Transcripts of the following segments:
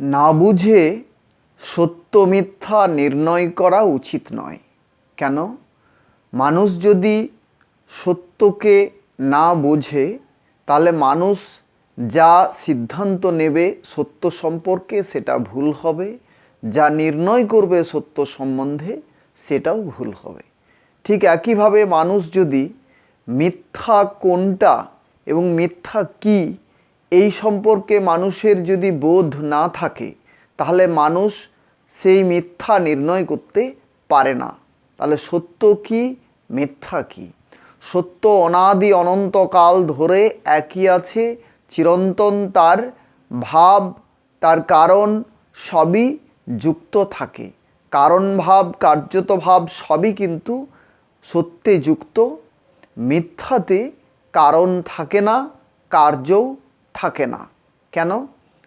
না বুঝে সত্য মিথ্যা নির্ণয় করা উচিত নয়। কেন? মানুষ যদি সত্যকে না বোঝে, তাহলে মানুষ যা সিদ্ধান্ত নেবে সত্য সম্পর্কে সেটা ভুল হবে, যা নির্ণয় করবে সত্য সম্বন্ধে সেটাও ভুল হবে। ঠিক একইভাবে মানুষ যদি মিথ্যা কোনটা এবং মিথ্যা কি এই সম্পর্কে মানুষের যদি বোধ না থাকে, তাহলে মানুষ সেই মিথ্যা নির্ণয় করতে পারে না। তাহলে সত্য কি, মিথ্যা কি? সত্য অনাদি অনন্তকাল ধরে একই আছে, চিরন্তন তার ভাব, তার কারণ সবই যুক্ত থাকে। কারণ ভাব, কার্যত ভাব সবই কিন্তু সত্যে যুক্ত। মিথ্যাতে কারণ থাকে না, কার্যও থাকে না। কেন?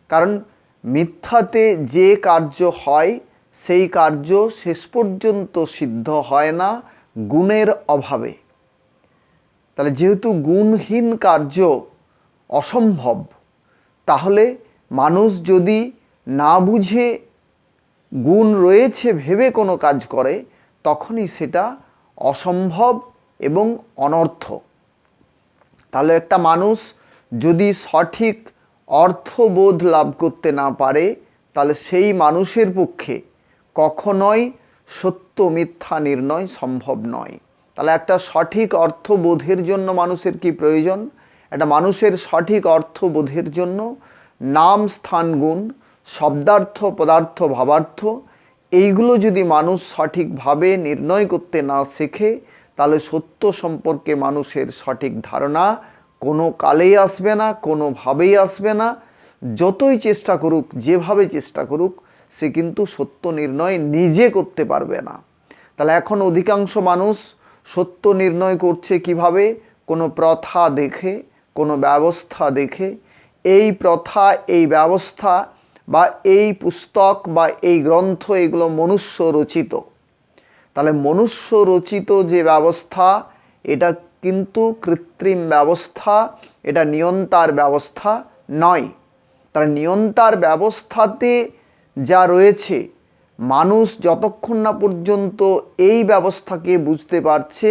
কারণ মিথ্যাতে যে কার্য হয়, সেই কার্য শেষ পর্যন্ত সিদ্ধ হয় না গুণের অভাবে। তাহলে যেহেতু গুণহীন কার্য অসম্ভব, তাহলে মানুষ যদি না বুঝে গুণ রয়েছে, ভেবে কোনো কাজ করে, তখনই সেটা অসম্ভব এবং অনর্থ। তাহলে একটা মানুষ যদি সঠিক অর্থবোধ লাভ করতে না পারে, তাহলে সেই মানুষের পক্ষে কখনোই সত্য মিথ্যা নির্ণয় সম্ভব নয়। তাহলে একটা সঠিক অর্থবোধের জন্য মানুষের কি প্রয়োজন? একটা মানুষের সঠিক অর্থবোধের জন্য নাম, স্থান, গুণ, শব্দার্থ, পদার্থ, ভাবার্থ, এইগুলো যদি মানুষ সঠিকভাবে নির্ণয় করতে না শেখে, তাহলে সত্য সম্পর্কে মানুষের সঠিক ধারণা কোনো কালেই আসবে না কোনোভাবেই আসবে না। যতই চেষ্টা করুক, যেভাবে চেষ্টা করুক, সে কিন্তু সত্য নির্ণয় নিজে করতে পারবে না। তাহলে এখন অধিকাংশ মানুষ সত্য নির্ণয় করছে কীভাবে? কোনো প্রথা দেখে, কোনো ব্যবস্থা দেখে। এই প্রথা, এই ব্যবস্থা বা এই পুস্তক বা এই গ্রন্থ, এগুলো মনুষ্য রচিত। তাহলে মনুষ্য রচিত যে ব্যবস্থা, এটা কিন্তু কৃত্রিম ব্যবস্থা, এটা নিয়ন্তার ব্যবস্থা নয়। তাহলে নিয়ন্তার ব্যবস্থাতে যা রয়েছে, মানুষ যতক্ষণ না পর্যন্ত এই ব্যবস্থাকে বুঝতে পারছে,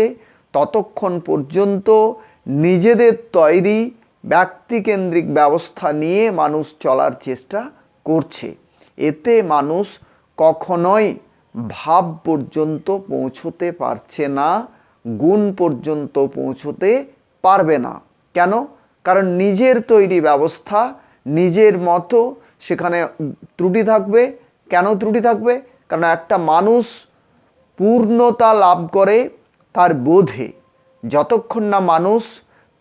ততক্ষণ পর্যন্ত নিজেদের তৈরি ব্যক্তিকেন্দ্রিক ব্যবস্থা নিয়ে মানুষ চলার চেষ্টা করছে। এতে মানুষ কখনোই ভাব পর্যন্ত পৌঁছতে পারছে না। গুণ পর্যন্ত পৌঁছতে পারবে না। কেন? কারণ নিজের তৈরি ব্যবস্থা, নিজের মতো, সেখানে ত্রুটি থাকবে। কেন ত্রুটি থাকবে? কারণ একটা মানুষ পূর্ণতা লাভ করে তার বোধে। যতক্ষণ না মানুষ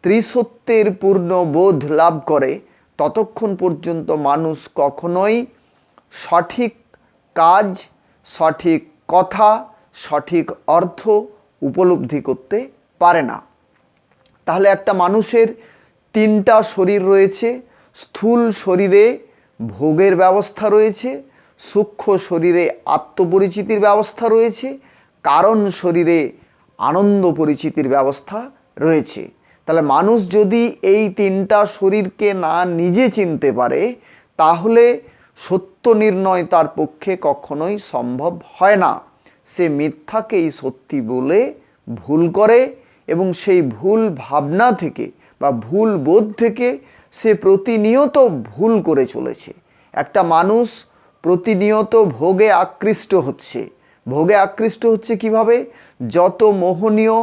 ত্রিসত্যের পূর্ণ বোধ লাভ করে, ততক্ষণ পর্যন্ত মানুষ কখনোই সঠিক কাজ, সঠিক কথা, সঠিক অর্থ উপলব্ধি করতে পারে না। তাহলে একটা মানুষের তিনটা শরীর রয়েছে, স্থূল শরীরে ভোগের ব্যবস্থা রয়েছে, সূক্ষ্ম শরীরে আত্মপরিচিতির ব্যবস্থা রয়েছে, কারণ শরীরে আনন্দ পরিচিতির ব্যবস্থা রয়েছে। তাহলে মানুষ যদি এই তিনটা শরীরকে না নিজে চিনতে পারে, তাহলে সত্য নির্ণয় তার পক্ষে কখনোই সম্ভব হয় না। সে মিথ্যাকেই সত্যি বলে ভুল করে এবং সেই ভুল ভাবনা থেকে বা ভুল বোধ থেকে সে প্রতিনিয়ত ভুল করে চলেছে। একটা মানুষ প্রতিনিয়ত ভোগে আকৃষ্ট হচ্ছে। ভোগে আকৃষ্ট হচ্ছে কীভাবে? যত মোহনীয়,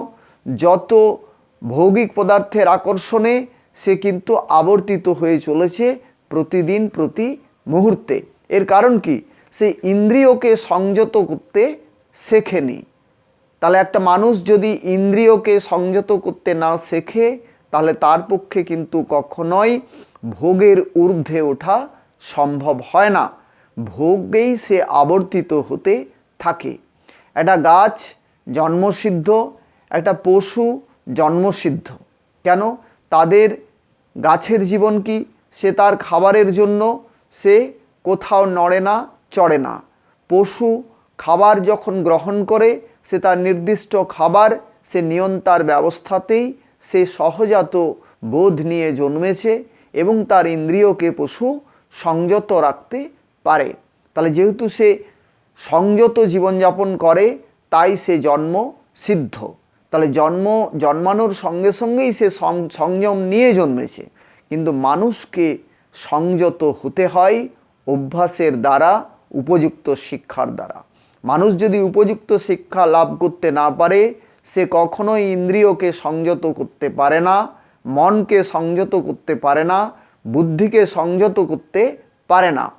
যত ভৌগিক পদার্থের আকর্ষণে সে কিন্তু আবর্তিত হয়ে চলেছে প্রতিদিন প্রতি মুহূর্তে। এর কারণ কি? সে ইন্দ্রিয়কে সংযত করতে শেখেনি তাহলে একটা মানুষ যদি ইন্দ্রিয়কে সংযত করতে না শেখে, তাহলে তার পক্ষে কিন্তু কখনোই ভোগের ঊর্ধ্বে ওঠা সম্ভব হয় না। ভোগেই সে আবর্তিত হতে থাকে। একটা গাছ জন্মসিদ্ধ, একটা পশু জন্মসিদ্ধ। কেন? তাদের গাছের জীবন কি? সে তার খাবারের জন্য সে কোথাও নড়ে না, চড়ে না। পশু খাবার যখন গ্রহণ করে, সে তার নির্দিষ্ট খাবার, সে নিয়ন্তার ব্যবস্থাতেই সে সহজাত বোধ নিয়ে জন্মেছে এবং তার ইন্দ্রিয়কে পশু সংযত রাখতে পারে। তাহলে যেহেতু সে সংযত জীবনযাপন করে, তাই সে জন্ম সিদ্ধ। তাহলে জন্ম, জন্মানোর সঙ্গে সঙ্গেই সে সংযম নিয়ে জন্মেছে। কিন্তু মানুষকে সংযত হতে হয় অভ্যাসের দ্বারা, উপযুক্ত শিক্ষার দ্বারা। মানুষ যদি উপযুক্ত শিক্ষা লাভ করতে না পারে, সে কখনোই ইন্দ্রিয়কে সংযত করতে পারে না, মনকে সংযত করতে পারে না, বুদ্ধিকে সংযত করতে পারে না।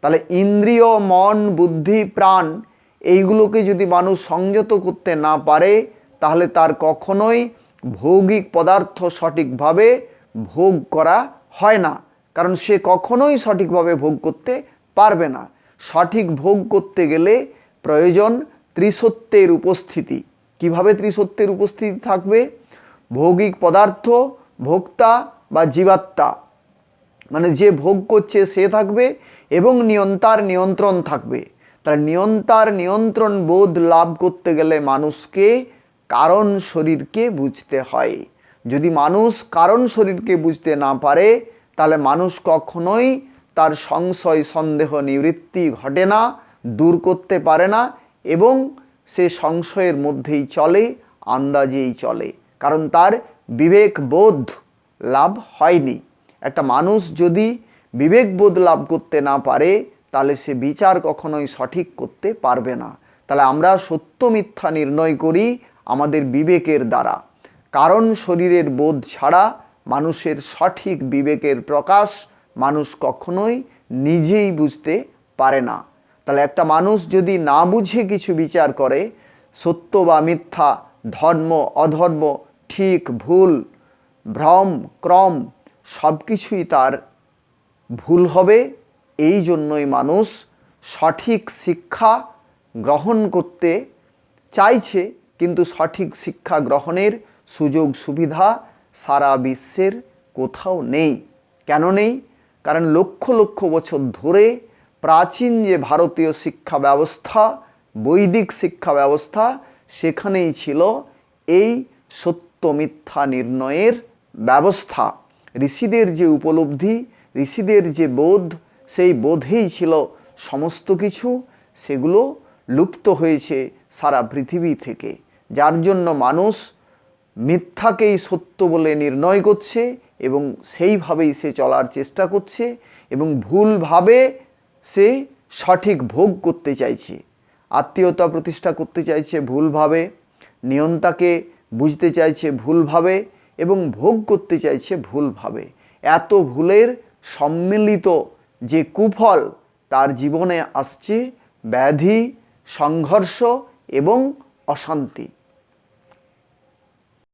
তাহলে ইন্দ্রিয়, মন, বুদ্ধি, প্রাণ এইগুলোকে যদি মানুষ সংযত করতে না পারে, তাহলে তার কখনোই ভৌগিক পদার্থ সঠিকভাবে ভোগ করা হয় না। কারণ সে কখনোই সঠিকভাবে ভোগ করতে পারবে না। সঠিক ভোগ করতে গেলে প্রয়োজন ত্রিসত্যের উপস্থিতি। কীভাবে ত্রিসত্যের উপস্থিতি থাকবে? ভৌগিক পদার্থ, ভোক্তা বা জীবাত্মা। মানে যে ভোগ করছে সে থাকবে এবং নিয়ন্তার নিয়ন্ত্রণ থাকবে। তাহলে নিয়ন্তার নিয়ন্ত্রণ বোধ লাভ করতে গেলে মানুষকে কারণ শরীরকে বুঝতে হয়। যদি মানুষ কারণ শরীরকে বুঝতে না পারে, তাহলে মানুষ কখনোই তার সংশয়, সন্দেহ, নিবৃত্তি ঘটে না। দূর করতে পারে না এবং সে সংশয়ের মধ্যেই চলে, আন্দাজেই চলে। কারণ তার বিবেক বোধ লাভ হয়নি। একটা মানুষ যদি বিবেকবোধ লাভ করতে না পারে, তাহলে সে বিচার কখনোই সঠিক করতে পারবে না। তাহলে আমরা সত্য মিথ্যা নির্ণয় করি আমাদের বিবেকের দ্বারা। কারণ শরীরের বোধ ছাড়া মানুষের সঠিক বিবেকের প্রকাশ মানুষ কখনোই নিজেই বুঝতে পারে না। তাহলে একটা মানুষ যদি না বুঝে কিছু বিচার করে, সত্য বা মিথ্যা, ধর্ম, অধর্ম, ঠিক, ভুল, ভ্রম, ক্রম সব কিছুই তার ভুল হবে। এই জন্যই মানুষ সঠিক শিক্ষা গ্রহণ করতে চাইছে, কিন্তু সঠিক শিক্ষা গ্রহণের সুযোগ সুবিধা সারা বিশ্বের কোথাও নেই। কেন নেই? কারণ লক্ষ লক্ষ বছর ধরে প্রাচীন যে ভারতীয় শিক্ষা ব্যবস্থা, বৈদিক শিক্ষা ব্যবস্থা, সেখানেই ছিল এই সত্য মিথ্যা নির্ণয়ের ব্যবস্থা। ঋষিদের যে উপলব্ধি, ঋষিদের যে বোধ, সেই বোধেই ছিল সমস্ত কিছু। সেগুলো লুপ্ত হয়েছে সারা পৃথিবী থেকে। যার জন্য মানুষ মিথ্যাকেই সত্য বলে নির্ণয় করছে এবং সেইভাবেই সে চলার চেষ্টা করছে এবং ভুলভাবে সে সঠিক ভোগ করতে চাইছে, আত্মীয়তা প্রতিষ্ঠা করতে চাইছে ভুলভাবে, নিয়ন্তাকে বুঝতে চাইছে ভুলভাবে এবং ভোগ করতে চাইছে ভুলভাবে। এত ভুলের সম্মিলিত যে কুফল তার জীবনে আসছে, ব্যাধি, সংঘর্ষ এবং অশান্তি।